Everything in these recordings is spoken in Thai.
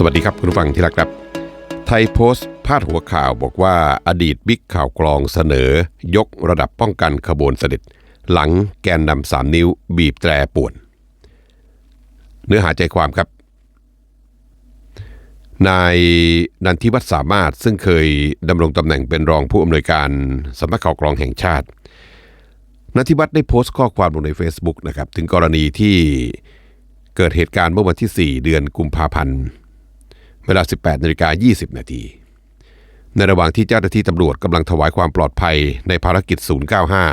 สวัสดีครับคุณผู้ฟังที่รักครับ ไทยโพสต์พาดหัวข่าวบอกว่าอดีตบิ๊กข่าวกรองเสนอ ยกระดับป้องกันขบวนเสด็จ หลังแกนนำสามนิ้วบีบแตรป่วน เนื้อหาใจความครับ นายนันทิวัฒน์สามารถซึ่งเคยดำรงตำแหน่งเป็นรองผู้อำนวยการสำนักข่าวกรองแห่งชาตินันทิวัฒน์ได้โพสต์ข้อความลงใน Facebook นะครับถึงกรณีที่เกิดเหตุการณ์เมื่อวันที่ 4 เดือนกุมภาพันธ์ เวลา 18นาฬิกา20 นาที ในระหว่างที่เจ้าหน้าที่ตำรวจกำลังถวายความปลอดภัยในภารกิจ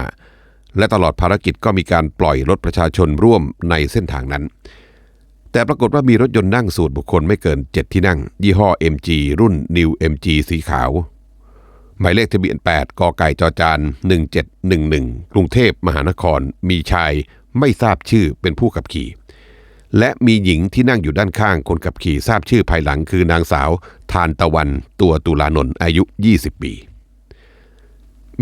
095 และตลอดภารกิจก็มีการปล่อยรถประชาชนร่วมในเส้นทางนั้น แต่ปรากฏว่ามีรถยนต์นั่งสูตรบุคคลไม่เกิน 7 ที่นั่ง ยี่ห้อ MG รุ่น New MG สีขาว หมายเลขทะเบียน 8 กไก่จอจาน 1711 กรุงเทพมหานคร มีชายไม่ทราบชื่อเป็นผู้ขับขี่ และมีหญิงที่นั่งอยู่ด้านข้างคนขับขี่ทราบชื่อภายหลังคือนางสาว ทานตะวันตัวตุลานนท์อายุ 20 ปี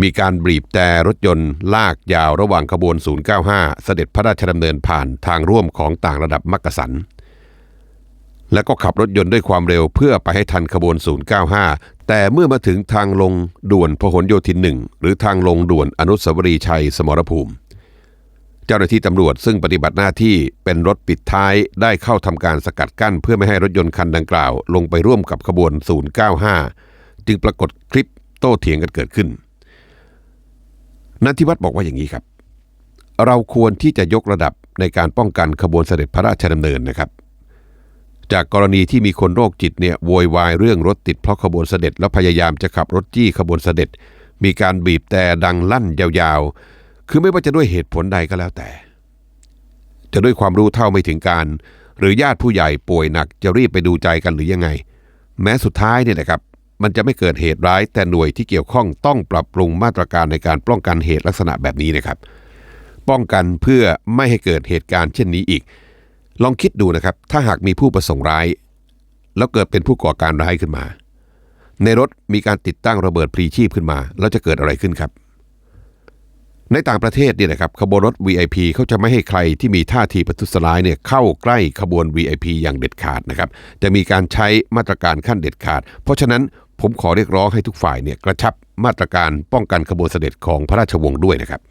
มีการบีบแต่รถยนต์ลากยาวระหว่างขบวน 095 เสด็จพระราชดำเนินผ่านทางร่วมของต่างระดับมักกะสัน และก็ขับรถยนต์ด้วยความเร็วเพื่อไปให้ทันขบวน 095 แต่เมื่อมาถึงทางลงด่วนพหลโยธินหนึ่งหรือทางลงด่วนอนุสาวรีย์ชัยสมรภูมิ เจ้าหน้าที่ตำรวจซึ่งปฏิบัติหน้าที่เป็นรถปิดท้ายได้เข้าทำการสกัดกั้น เพื่อไม่ให้รถยนต์คันดังกล่าว ลงไปร่วมกับขบวน 095 จึงปรากฏคลิปโต้เถียงกันเกิดขึ้นนันทิวัฒน์บอกว่าอย่างนี้ครับ เราควรที่จะยกระดับในการป้องกันขบวนเสด็จพระราชดำเนินนะครับ จากกรณีที่มีคนโรคจิตเนี่ยโวยวายเรื่องรถติดเพราะขบวนเสด็จ แล้วพยายามจะขับรถจี้ขบวนเสด็จ มีการบีบแต่ดังลั่นยาว คือไม่ว่าจะด้วยเหตุผลใดก็แล้วแต่ จะด้วยความรู้เท่าไม่ถึงการ หรือญาติผู้ใหญ่ป่วยหนักจะรีบไปดูใจกันหรือยังไง แม้สุดท้ายเนี่ยนะครับ มันจะไม่เกิดเหตุร้าย แต่หน่วยที่เกี่ยวข้องต้องปรับปรุงมาตรการในการป้องกันเหตุลักษณะแบบนี้นะครับ ป้องกันเพื่อไม่ให้เกิดเหตุการณ์เช่นนี้อีก ลองคิดดูนะครับ ถ้าหากมีผู้ประสงค์ร้าย แล้วเกิดเป็นผู้ก่อการร้ายขึ้นมา ในรถมีการติดตั้งระเบิดพลีชีพขึ้นมา แล้วจะเกิดอะไรขึ้นครับ ในต่างประเทศเนี่ยนะครับขบวนรถ VIP เขาจะไม่ให้ใครที่มีท่าทีประทุษร้ายเนี่ยเข้าใกล้ขบวน VIP อย่างเด็ดขาดนะครับจะมีการใช้มาตรการขั้นเด็ดขาด เพราะฉะนั้นผมขอเรียกร้องให้ทุกฝ่ายเนี่ยกระชับมาตรการป้องกันขบวนเสด็จของพระราชวงศ์ด้วยนะครับ